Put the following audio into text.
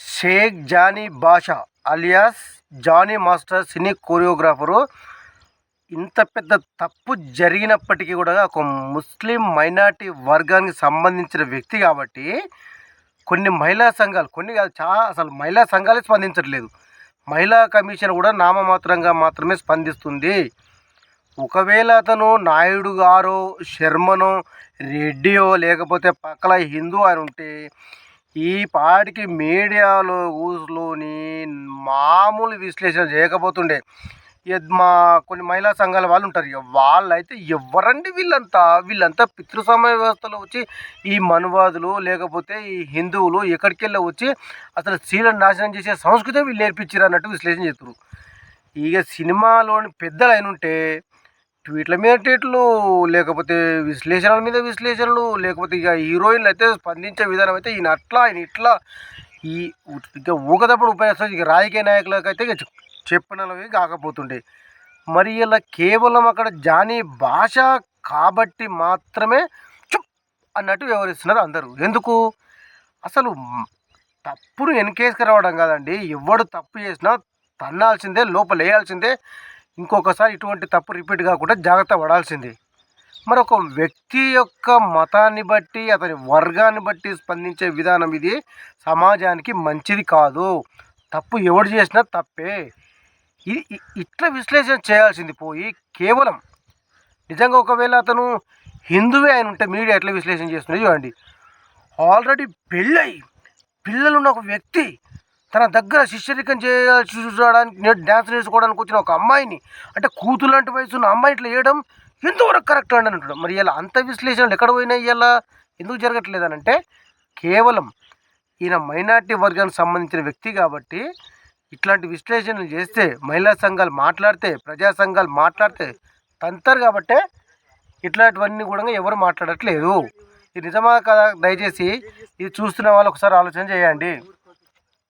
Shaik Jani Basha alias Jani master cine choreographer. ఇంత పెద్ద తప్పు జరిగినప్పటికీ కూడా ఒక ముస్లిం మైనార్టీ వర్గానికి సంబంధించిన వ్యక్తి కాబట్టి కొన్ని మహిళా సంఘాలు కొన్ని కాదు చాలా అసలు మహిళా సంఘాలే స్పందించట్లేదు. మహిళా కమిషన్ కూడా నామమాత్రంగా మాత్రమే స్పందిస్తుంది. ఒకవేళ అతను నాయుడు గారో శర్మనో రెడ్డియో లేకపోతే పక్కల హిందూ అని ఉంటే ఈ పాటికి మీడియాలో ఊసులోని మామూలు విశ్లేషణ చేయకపోతుండే. మా కొన్ని మహిళా సంఘాల వాళ్ళు ఉంటారు. వాళ్ళైతే ఎవరండి వీళ్ళంతా? వీళ్ళంతా పితృసమయ వ్యవస్థలో వచ్చి ఈ మనువాదులు లేకపోతే ఈ హిందువులు ఎక్కడికి వెళ్ళి వచ్చి అసలు స్త్రీలను నాశనం చేసే సంస్కృతి వీళ్ళు నేర్పించారు అన్నట్టు విశ్లేషణ చేస్తారు ఇక సినిమాలోని పెద్దలు అయిన ఉంటే ట్వీట్ల మీద ట్వీట్లు లేకపోతే విశ్లేషణల మీద విశ్లేషణలు లేకపోతే ఇక హీరోయిన్లు అయితే స్పందించే విధానం అయితే ఈయన అట్లా ఆయన ఇట్లా. ఈ ఇక ఊకదప్పుడు ఉపయోగిస్తుంది ఇక రాజకీయ నాయకులకు అయితే ఇక చెప్పినవి కాకపోతుండే. మరి ఇలా కేవలం అక్కడ జానీ భాష కాబట్టి మాత్రమే చుప్ అన్నట్టు వ్యవహరిస్తున్నారు అందరూ. ఎందుకు? అసలు తప్పును ఎన్కేసుకు రావడం కాదండి. ఎవడు తప్పు చేసినా తన్నాల్సిందే లోపలేయాల్సిందే. ఇంకొకసారి ఇటువంటి తప్పు రిపీట్ కాకుండా జాగ్రత్త పడాల్సిందే. మరి ఒక వ్యక్తి యొక్క మతాన్ని బట్టి అతని వర్గాన్ని బట్టి స్పందించే విధానం ఇది. సమాజానికి మంచిది కాదు. తప్పు ఎవడు చేసినా తప్పే. ఇది ఇట్లా విశ్లేషణ చేయాల్సింది పోయి కేవలం నిజంగా ఒకవేళ అతను హిందువే ఆయన ఉంటే మీడియా ఎట్లా విశ్లేషణ చేస్తుంది చూడండి. ఆల్రెడీ పెళ్ళై పిల్లలున్న ఒక వ్యక్తి తన దగ్గర శిష్యరికం చేయాల్సి చూడడానికి డ్యాన్స్ నేర్చుకోవడానికి వచ్చిన ఒక అమ్మాయిని అంటే కూతురు లాంటి వయసు ఉన్న అమ్మాయి ఇట్లా చేయడం ఎంతవరకు కరెక్ట్ అండి అంటాడు మరి ఇలా అంత విశ్లేషణలు ఎక్కడ పోయినాయి ఇలా? ఎందుకు జరగట్లేదు అని అంటే కేవలం ఈయన మైనార్టీ వర్గానికి సంబంధించిన వ్యక్తి కాబట్టి ఇట్లాంటి విశ్లేషణలు చేస్తే మహిళా సంఘాలు మాట్లాడితే ప్రజా సంఘాలు మాట్లాడితే తంతారు కాబట్టే ఇట్లాంటివన్నీ కూడా ఎవరు మాట్లాడట్లేదు. ఇది నిజమా కదా? దయచేసి ఇది చూస్తున్న వాళ్ళు ఒకసారి ఆలోచన చేయండి.